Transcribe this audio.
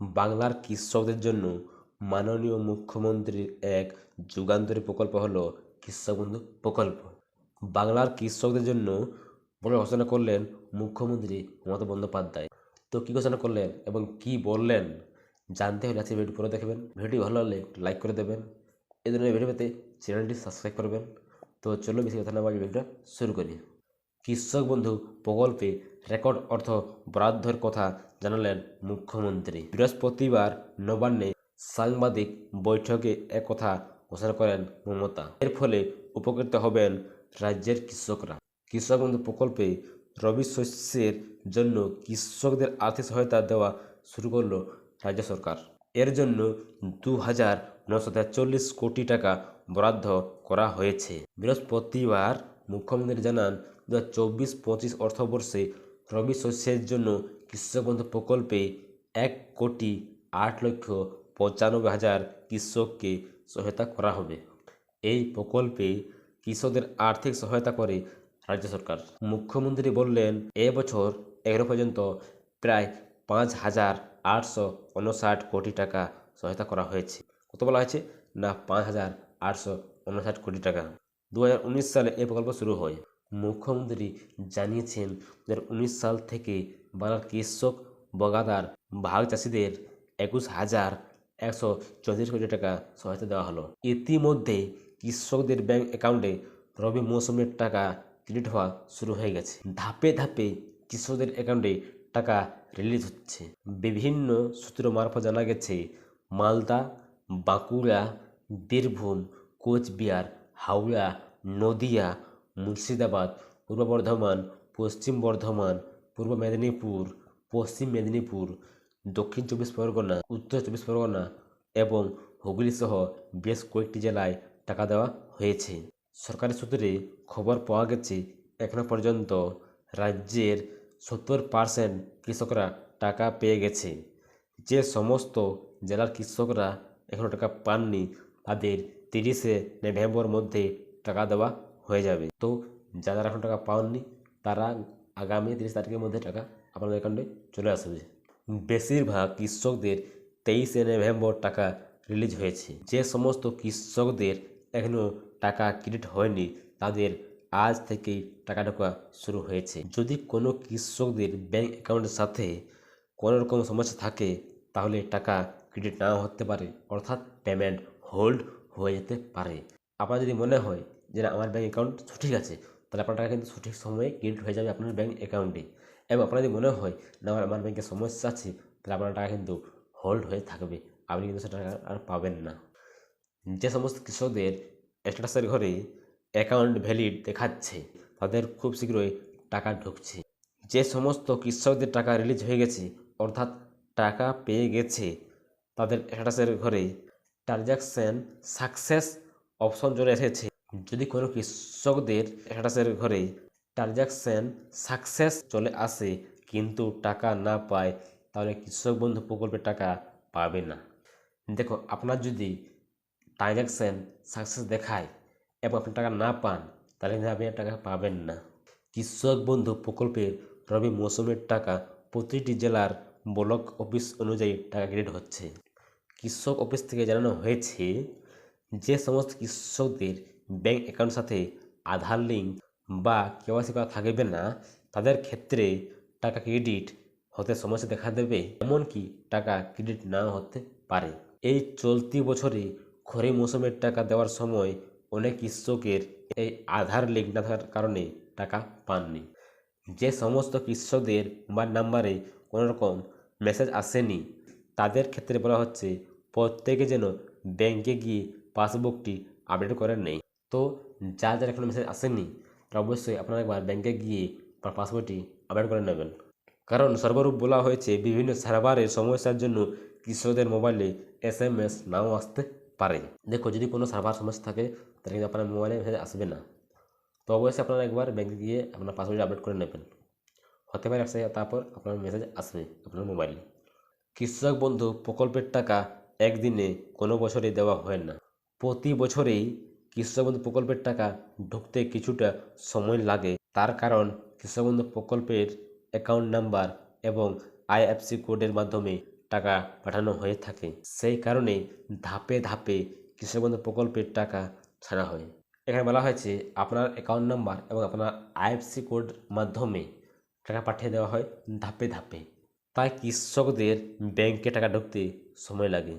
বাংলার কৃষকদের জন্য মাননীয় মুখ্যমন্ত্রীর এক যুগান্তরী প্রকল্প হলো কৃষক বন্ধু প্রকল্প। বাংলার কৃষকদের জন্য বলে ঘোষণা করলেন মুখ্যমন্ত্রী মমতা বন্দ্যোপাধ্যায়। তো কী ঘোষণা করলেন এবং কি বললেন জানতে হলে আজকে ভিডিও পুরো দেখবেন। ভিডিও ভালো লাগলে লাইক করে দেবেন। এই ধরনের ভিডিও পেতে চ্যানেলটি সাবস্ক্রাইব করবেন। তো চলো বেশি কথা না বলে ভিডিওটা শুরু করি। কৃষক বন্ধু প্রকল্পে রেকর্ড অর্থ বরাদ্দের কথা জানালেন মুখ্যমন্ত্রী। বৃহস্পতিবার নবান্নে সাংবাদিক বৈঠকে একথা ঘোষণা করেন মমতা। এর ফলে উপকৃত হবেন রাজ্যের কৃষকরা। কৃষক বন্ধু প্রকল্পে রবি শস্যের জন্য কৃষকদের আর্থিক সহায়তা দেওয়া শুরু করল রাজ্য সরকার। এর জন্য দু হাজার নশো কোটি টাকা বরাদ্দ করা হয়েছে। বৃহস্পতিবার মুখ্যমন্ত্রী জানান দু হাজার চব্বিশ পঁচিশ অর্থবর্ষে রবি শস্যের জন্য কৃষক বন্ধু প্রকল্পে এক কোটি আট লক্ষ পঁচানব্বই হাজার কৃষককে সহায়তা করা হবে। এই প্রকল্পে কৃষকদের আর্থিক সহায়তা করে রাজ্য সরকার। মুখ্যমন্ত্রী বললেন এবছর এগারো পর্যন্ত প্রায় পাঁচ হাজার আটশো উনষাট কোটি টাকা সহায়তা করা হয়েছে। কত বলা হয়েছে? না, পাঁচ হাজার আটশো উনষাট কোটি টাকা। দু হাজার উনিশ সালে এই প্রকল্প শুরু হয়। মুখ্যমন্ত্রী জানিয়েছেন দু হাজার উনিশ সাল থেকে বাংলার কৃষক বগাদার ভাগ চাষিদের একুশ হাজার একশো চৌত্রিশ কোটি টাকা সহায়তা দেওয়া হলো। ইতিমধ্যে কৃষকদের ব্যাংক অ্যাকাউন্টে রবি মৌসুমের টাকা ক্রেডিট হওয়া শুরু হয়ে গেছে। ধাপে ধাপে কৃষকদের অ্যাকাউন্টে টাকা রিলিজ হচ্ছে। বিভিন্ন সূত্র মারফত জানা গেছে, মালদা, বাঁকুড়া, বীরভূম, কোচবিহার, হাওড়া, নদিয়া মুর্শিদাবাদ, পূর্ব বর্ধমান, পশ্চিম বর্ধমান, পূর্ব মেদিনীপুর, পশ্চিম মেদিনীপুর, দক্ষিণ চব্বিশ পরগনা, উত্তর চব্বিশ পরগনা এবং হুগলি সহ বেশ কয়েকটি জেলায় টাকা দেওয়া হয়েছে। সরকারি সূত্রে খবর পাওয়া গেছে, এখনও পর্যন্ত রাজ্যের সত্তর পার্সেন্ট কৃষকরা টাকা পেয়ে গেছে। যে সমস্ত জেলার কৃষকরা এখনও টাকা পাননি, তাদের তিরিশে নভেম্বর মধ্যে টাকা দেওয়া হয়ে যাবে। তো যারা এখন টাকা পাননি তারা আগামী তিরিশ তারিখের মধ্যে টাকা আপনাদের অ্যাকাউন্টে চলে আসবে। বেশিরভাগ কৃষকদের তেইশে নভেম্বর টাকা রিলিজ হয়েছে। যে সমস্ত কৃষকদের এখনও টাকা ক্রেডিট হয়নি, তাদের আজ থেকেই টাকা ঢোকা শুরু হয়েছে। যদি কোনো কৃষকদের ব্যাঙ্ক অ্যাকাউন্টের সাথে কোনো রকম সমস্যা থাকে, তাহলে টাকা ক্রেডিট নাও হতে পারে, অর্থাৎ পেমেন্ট হোল্ড হয়ে যেতে পারে। আপনার যদি মনে হয় যে না, আমার ব্যাঙ্ক অ্যাকাউন্ট সঠিক আছে, তাহলে আপনার টাকা কিন্তু সঠিক সময়ে ক্রেডিট হয়ে যাবে আপনার ব্যাঙ্ক অ্যাকাউন্টে এবং আপনার যদি মনে হয়, না, আমার আমার ব্যাংকে সমস্যা আছে, তাহলে আপনার টাকা কিন্তু হোল্ড হয়ে থাকবে। আপনি কিন্তু সেটা আর পাবেন না। যে সমস্ত কৃষকদের স্ট্যাটাসের ঘরে অ্যাকাউন্ট ভ্যালিড দেখাচ্ছে, তাদের খুব শীঘ্রই টাকা ঢুকছে। যে সমস্ত কৃষকদের টাকা রিলিজ হয়ে গেছে, অর্থাৎ টাকা পেয়ে গেছে, তাদের স্ট্যাটাসের ঘরে ট্রানজ্যাকশান সাকসেস অপশন চলে এসেছে। যদি কোনো কৃষকদের স্ট্যাটাসের ঘরে ট্রানজ্যাকশান সাকসেস চলে আসে, কিন্তু টাকা না পায়, তাহলে কৃষক বন্ধু প্রকল্পের টাকা পাবে না। দেখো, আপনার যদি ট্রানজ্যাকশান সাকসেস দেখায় এবং আপনি টাকা না পান, তাহলে কিন্তু আপনি টাকা পাবেন না। কৃষক বন্ধু প্রকল্পের রবি মৌসুমের টাকা প্রতিটি জেলার ব্লক অফিস অনুযায়ী টাকা ক্রেডিট হচ্ছে। কৃষক অফিস থেকে জানানো হয়েছে, যে সমস্ত কৃষকদের ব্যাংক অ্যাকাউন্টের সাথে আধার লিঙ্ক বা কেওয়াইসি করা থাকবে না, তাদের ক্ষেত্রে টাকা ক্রেডিট হতে সমস্যা দেখা দেবে, এমনকি টাকা ক্রেডিট নাও হতে পারে। এই চলতি বছরে খরিফ মৌসুমের টাকা দেওয়ার সময় অনেক কৃষকের এই আধার লিঙ্ক না থাকার কারণে টাকা পাননি। যে সমস্ত কৃষকদের মোবাইল নাম্বারে কোনোরকম মেসেজ আসেনি, তাদের ক্ষেত্রে বলা হচ্ছে, প্রত্যেকে যেন ব্যাংকে গিয়ে পাসবুকটি আপডেট করে নেই তো যা যার এখনও মেসেজ আসেনি, তারা অবশ্যই আপনারা একবার ব্যাংকে গিয়ে আপনার পাসবুকটি আপডেট করে নেবেন। কারণ সর্বরূপ বলা হয়েছে, বিভিন্ন সার্ভারের সমস্যার জন্য কৃষকদের মোবাইলে এস এম এস নাও আসতে পারে। দেখো, যদি কোনো সার্ভার সমস্যা থাকে, তাহলে কিন্তু আপনার মোবাইলে মেসেজ আসবে না। তো অবশ্যই আপনারা একবার ব্যাংকে গিয়ে আপনার পাসওয়ার্ড আপডেট করে নেবেন। হতে পারে একসাথে তারপর আপনার মেসেজ আসবে আপনার মোবাইলে কৃষক বন্ধু, প্রকল্পের টাকা একদিনে কোনো বছরে দেওয়া হয় না। প্রতি বছরেই কৃষক বন্ধু প্রকল্পের টাকা ঢুকতে কিছুটা সময় লাগে। তার কারণ কৃষকবন্ধু প্রকল্পের অ্যাকাউন্ট নাম্বার এবং আইএফসি কোডের মাধ্যমে টাকা পাঠানো হয়ে থাকে। সেই কারণে ধাপে ধাপে কৃষকবন্ধু প্রকল্পের টাকা ছাড়া হয়। এখানে বলা হয়েছে, আপনার অ্যাকাউন্ট নাম্বার এবং আপনার আইএফসি কোড মাধ্যমে টাকা পাঠিয়ে দেওয়া হয় ধাপে ধাপে। তাই কৃষকদের ব্যাংকে টাকা ঢুকতে সময় লাগে।